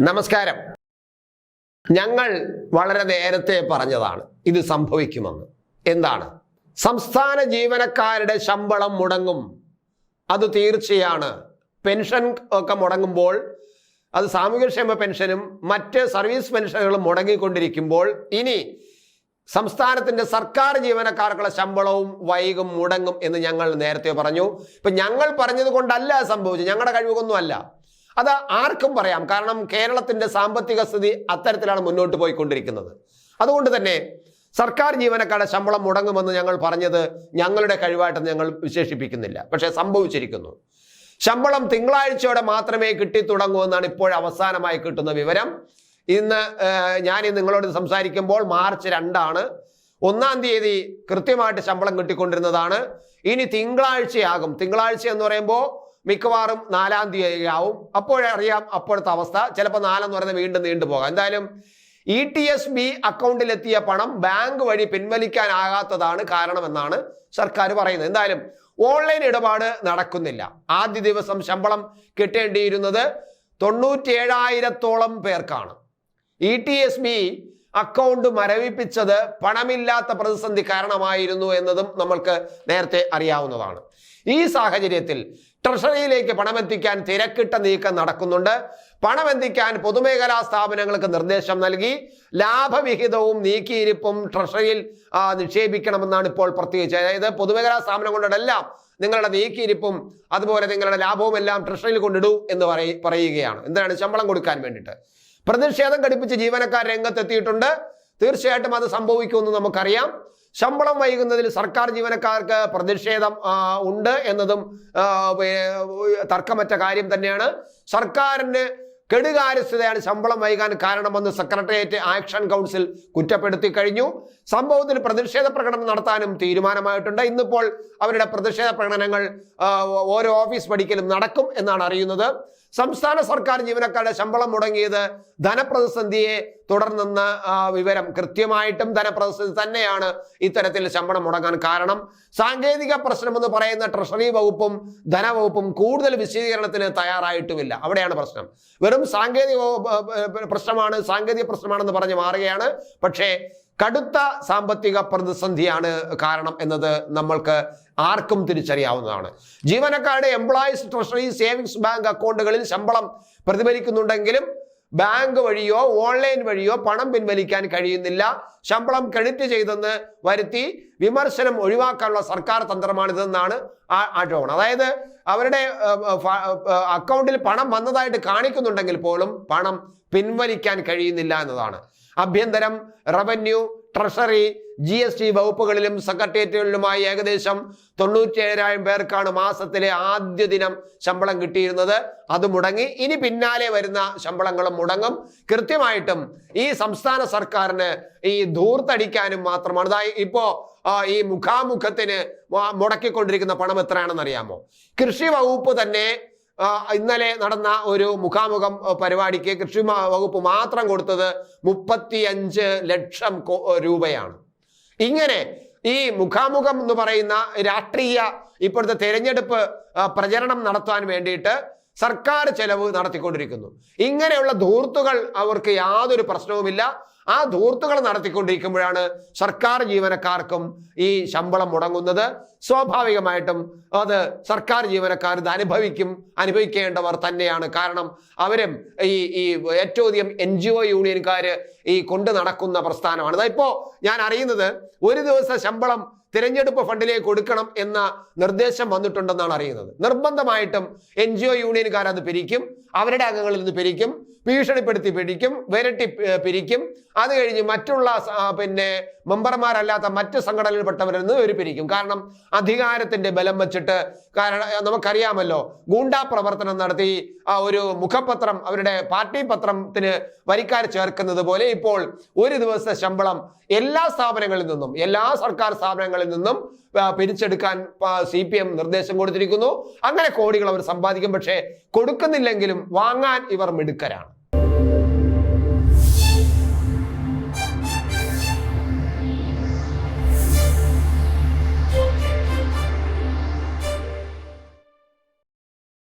നമസ്കാരം. ഞങ്ങൾ വളരെ നേരത്തെ പറഞ്ഞതാണ് ഇത് സംഭവിക്കുമെന്ന്. എന്താണ്? സംസ്ഥാന ജീവനക്കാരുടെ ശമ്പളം മുടങ്ങും. അത് തീർച്ചയാണ്. പെൻഷൻ ഒക്കെ മുടങ്ങുമ്പോൾ അത് സാമൂഹ്യക്ഷേമ പെൻഷനും മറ്റ് സർവീസ് പെൻഷനുകളും മുടങ്ങിക്കൊണ്ടിരിക്കുമ്പോൾ ഇനി സംസ്ഥാനത്തിന്റെ സർക്കാർ ജീവനക്കാർക്കുള്ള ശമ്പളവും വൈകും മുടങ്ങും എന്ന് ഞങ്ങൾ നേരത്തെ പറഞ്ഞു. ഇപ്പം ഞങ്ങൾ പറഞ്ഞത് കൊണ്ടല്ല സംഭവിച്ചത്. ഞങ്ങളുടെ കഴിവുകൊന്നുമല്ല അത് ആർക്കും പറയാം. കാരണം കേരളത്തിന്റെ സാമ്പത്തിക സ്ഥിതി അത്തരത്തിലാണ് മുന്നോട്ട് പോയിക്കൊണ്ടിരിക്കുന്നത്. അതുകൊണ്ട് തന്നെ സർക്കാർ ജീവനക്കാരുടെ ശമ്പളം മുടങ്ങുമെന്ന് ഞങ്ങൾ പറഞ്ഞത് ഞങ്ങളുടെ കഴിവായിട്ട് ഞങ്ങൾ വിശേഷിപ്പിക്കുന്നില്ല. പക്ഷേ സംഭവിച്ചിരിക്കുന്നു. ശമ്പളം തിങ്കളാഴ്ചയോടെ മാത്രമേ കിട്ടി തുടങ്ങൂ എന്നാണ് ഇപ്പോൾ അവസാനമായി കിട്ടുന്ന വിവരം. ഇന്ന് ഞാൻ നിങ്ങളോട് സംസാരിക്കുമ്പോൾ മാർച്ച് രണ്ടാണ്. ഒന്നാം തീയതി കൃത്യമായിട്ട് ശമ്പളം കിട്ടിക്കൊണ്ടിരുന്നതാണ്. ഇനി തിങ്കളാഴ്ചയാകും. തിങ്കളാഴ്ച എന്ന് പറയുമ്പോൾ മിക്കവാറും നാലാം തീയതി ആവും. അപ്പോഴറിയാം അപ്പോഴത്തെ അവസ്ഥ. ചിലപ്പോൾ നാലെന്ന് പറയുന്നത് വീണ്ടും നീണ്ടു പോകാം. എന്തായാലും ഇ ടി എസ് ബി അക്കൗണ്ടിലെത്തിയ പണം ബാങ്ക് വഴി പിൻവലിക്കാനാകാത്തതാണ് കാരണമെന്നാണ് സർക്കാർ പറയുന്നത്. എന്തായാലും ഓൺലൈൻ ഇടപാട് നടക്കുന്നില്ല. ആദ്യ ദിവസം ശമ്പളം കിട്ടേണ്ടിയിരുന്നത് തൊണ്ണൂറ്റേഴായിരത്തോളം പേർക്കാണ്. E T S B account മരവിപ്പിച്ചത് പണമില്ലാത്ത പ്രതിസന്ധി കാരണമായിരുന്നു എന്നതും നമ്മൾക്ക് നേരത്തെ അറിയാവുന്നതാണ്. ഈ സാഹചര്യത്തിൽ ട്രഷറിയിലേക്ക് പണമെത്തിക്കാൻ തിരക്കിട്ട നീക്കം നടക്കുന്നുണ്ട്. പണമെത്തിക്കാൻ പൊതുമേഖലാ സ്ഥാപനങ്ങൾക്ക് നിർദ്ദേശം നൽകി. ലാഭവിഹിതവും നീക്കിയിരിപ്പും ട്രഷറിയിൽ നിക്ഷേപിക്കണമെന്നാണ് ഇപ്പോൾ പ്രത്യേകിച്ച്. അതായത് പൊതുമേഖലാ സ്ഥാപനങ്ങളുടെല്ലാം നിങ്ങളുടെ നീക്കിയിരിപ്പും അതുപോലെ നിങ്ങളുടെ ലാഭവും എല്ലാം ട്രഷറിയിൽ കൊണ്ടിടൂ എന്ന് പറയുകയാണ്. എന്താണ് ശമ്പളം കൊടുക്കാൻ വേണ്ടിയിട്ട്? പ്രതിഷേധം ഘടിപ്പിച്ച് ജീവനക്കാർ രംഗത്തെത്തിയിട്ടുണ്ട്. തീർച്ചയായിട്ടും അത് സംഭവിക്കുമെന്ന് നമുക്കറിയാം. ശമ്പളം വൈകുന്നതിൽ സർക്കാർ ജീവനക്കാർക്ക് പ്രതിഷേധം ഉണ്ട് എന്നതും തർക്കമറ്റ കാര്യം തന്നെയാണ്. സർക്കാരിന് കെടുകാര്യസ്ഥതയാണ് ശമ്പളം വൈകാൻ കാരണമെന്ന് സെക്രട്ടേറിയറ്റ് ആക്ഷൻ കൗൺസിൽ കുറ്റപ്പെടുത്തി കഴിഞ്ഞു. സംഭവത്തിൽ പ്രതിഷേധ പ്രകടനം നടത്താനും തീരുമാനമായിട്ടുണ്ട്. ഇന്നിപ്പോൾ അവരുടെ പ്രതിഷേധ പ്രകടനങ്ങൾ ഓരോ ഓഫീസ് പഠിക്കലും നടക്കും എന്നാണ് അറിയുന്നത്. സംസ്ഥാന സർക്കാർ ജീവനക്കാരുടെ ശമ്പളം മുടങ്ങിയത് ധനപ്രതിസന്ധിയെ തുടർന്നെന്ന വിവരം കൃത്യമായിട്ടും ധനപ്രതിസന്ധി തന്നെയാണ് ഇത്തരത്തിൽ ശമ്പളം മുടങ്ങാൻ കാരണം. സാങ്കേതിക പ്രശ്നമെന്ന് പറയുന്ന ട്രഷറി വകുപ്പും ധനവകുപ്പും കൂടുതൽ വിശദീകരണത്തിന് തയ്യാറായിട്ടുമില്ല. അവിടെയാണ് പ്രശ്നം. വെറും സാങ്കേതിക പ്രശ്നമാണ് സാങ്കേതിക പ്രശ്നമാണെന്ന് പറഞ്ഞ് മാറുകയാണ്. പക്ഷേ കടുത്ത സാമ്പത്തിക പ്രതിസന്ധിയാണ് കാരണം എന്നത് നമ്മൾക്ക് ആർക്കും തിരിച്ചറിയാവുന്നതാണ്. ജീവനക്കാരുടെ എംപ്ലോയീസ് ട്രഷറി സേവിങ്സ് ബാങ്ക് അക്കൗണ്ടുകളിൽ ശമ്പളം പ്രതിഫലിക്കുന്നുണ്ടെങ്കിലും ബാങ്ക് വഴിയോ ഓൺലൈൻ വഴിയോ പണം പിൻവലിക്കാൻ കഴിയുന്നില്ല. ശമ്പളം ക്രെഡിറ്റ് ചെയ്തെന്ന് വരുത്തി വിമർശനം ഒഴിവാക്കാനുള്ള സർക്കാർ തന്ത്രമാണിതെന്നാണ് ആരോപണം. അതായത് അവരുടെ അക്കൗണ്ടിൽ പണം വന്നതായിട്ട് കാണിക്കുന്നുണ്ടെങ്കിൽ പോലും പണം പിൻവലിക്കാൻ കഴിയുന്നില്ല എന്നതാണ്. ആഭ്യന്തരം revenue treasury G S T വകുപ്പുകളിലും സെക്രട്ടേറിയറ്റുകളിലുമായി ഏകദേശം തൊണ്ണൂറ്റിയേഴായിരം പേർക്കാണ് മാസത്തിലെ ആദ്യ ദിനം ശമ്പളം കിട്ടിയിരുന്നത്. അത് മുടങ്ങി. ഇനി പിന്നാലെ വരുന്ന ശമ്പളങ്ങളും മുടങ്ങും. കൃത്യമായിട്ടും ഈ സംസ്ഥാന സർക്കാരിന് ഈ ധൂർത്തടിക്കാനും മാത്രമാണ്. അതായത് ഇപ്പോ ഈ മുഖാമുഖത്തിന് മുടക്കിക്കൊണ്ടിരിക്കുന്ന പണം എത്രയാണെന്ന് അറിയാമോ കൃഷി വകുപ്പ് തന്നെ ഇന്നലെ നടന്ന ഒരു മുഖാമുഖം പരിപാടിക്ക് കൃഷി വകുപ്പ് മാത്രം കൊടുത്തത് മുപ്പത്തിയഞ്ച് ലക്ഷം രൂപയാണ്. ഇങ്ങനെ ഈ മുഖാമുഖം എന്ന് പറയുന്ന രാഷ്ട്രീയ ഇപ്പോഴത്തെ തെരഞ്ഞെടുപ്പ് പ്രചരണം നടത്താൻ വേണ്ടിയിട്ട് സർക്കാർ ചെലവ് നടത്തിക്കൊണ്ടിരിക്കുന്നു. ഇങ്ങനെയുള്ള ധൂർത്തുകൾ അവർക്ക് യാതൊരു പ്രശ്നവുമില്ല. ആ ധൂർത്തുകൾ നടത്തിക്കൊണ്ടിരിക്കുമ്പോഴാണ് സർക്കാർ ജീവനക്കാർക്കും ഈ ശമ്പളം മുടങ്ങുന്നത്. സ്വാഭാവികമായിട്ടും അത് സർക്കാർ ജീവനക്കാർ ഇത് അനുഭവിക്കും അനുഭവിക്കേണ്ടവർ തന്നെയാണ്. കാരണം അവരും ഈ ഈ ഏറ്റവും അധികം എൻ ജി ഒ യൂണിയൻകാർ ഈ കൊണ്ടു നടക്കുന്ന പ്രസ്ഥാനമാണ്. ഇപ്പോൾ ഇപ്പോ ഞാൻ അറിയുന്നത് ഒരു ദിവസം ശമ്പളം തിരഞ്ഞെടുപ്പ് ഫണ്ടിലേക്ക് കൊടുക്കണം എന്ന നിർദ്ദേശം വന്നിട്ടുണ്ടെന്നാണ് അറിയുന്നത്. നിർബന്ധമായിട്ടും എൻ ജി ഒ യൂണിയൻകാർ അത് പിരിക്കും അവരുടെ അംഗങ്ങളിൽ നിന്ന് പിരിക്കും ഭീഷണിപ്പെടുത്തി പിടിക്കും വിരട്ടി പിരിക്കും. അത് കഴിഞ്ഞ് മറ്റുള്ള പിന്നെ മെമ്പർമാരല്ലാത്ത മറ്റ് സംഘടനയിൽപ്പെട്ടവരിൽ നിന്ന് ഒരു പിരിക്കും കാരണം അധികാരത്തിന്റെ ബലം വെച്ചിട്ട് കാരണം നമുക്കറിയാമല്ലോ ഗൂണ്ടാ പ്രവർത്തനം നടത്തി ആ ഒരു മുഖപത്രം അവരുടെ പാർട്ടി പത്രത്തിന് വരിക്കാർ ചേർക്കുന്നത് പോലെ ഇപ്പോൾ ഒരു ദിവസത്തെ ശമ്പളം എല്ലാ സ്ഥാപനങ്ങളിൽ നിന്നും എല്ലാ സർക്കാർ സ്ഥാപനങ്ങളിൽ നിന്നും പിരിച്ചെടുക്കാൻ സി പി എം നിർദ്ദേശം കൊടുത്തിരിക്കുന്നു. അങ്ങനെ കോടികൾ അവർ സമ്പാദിക്കും പക്ഷേ കൊടുക്കുന്നില്ലെങ്കിലും വാങ്ങാൻ ഇവർ മിടുക്കരാണ്.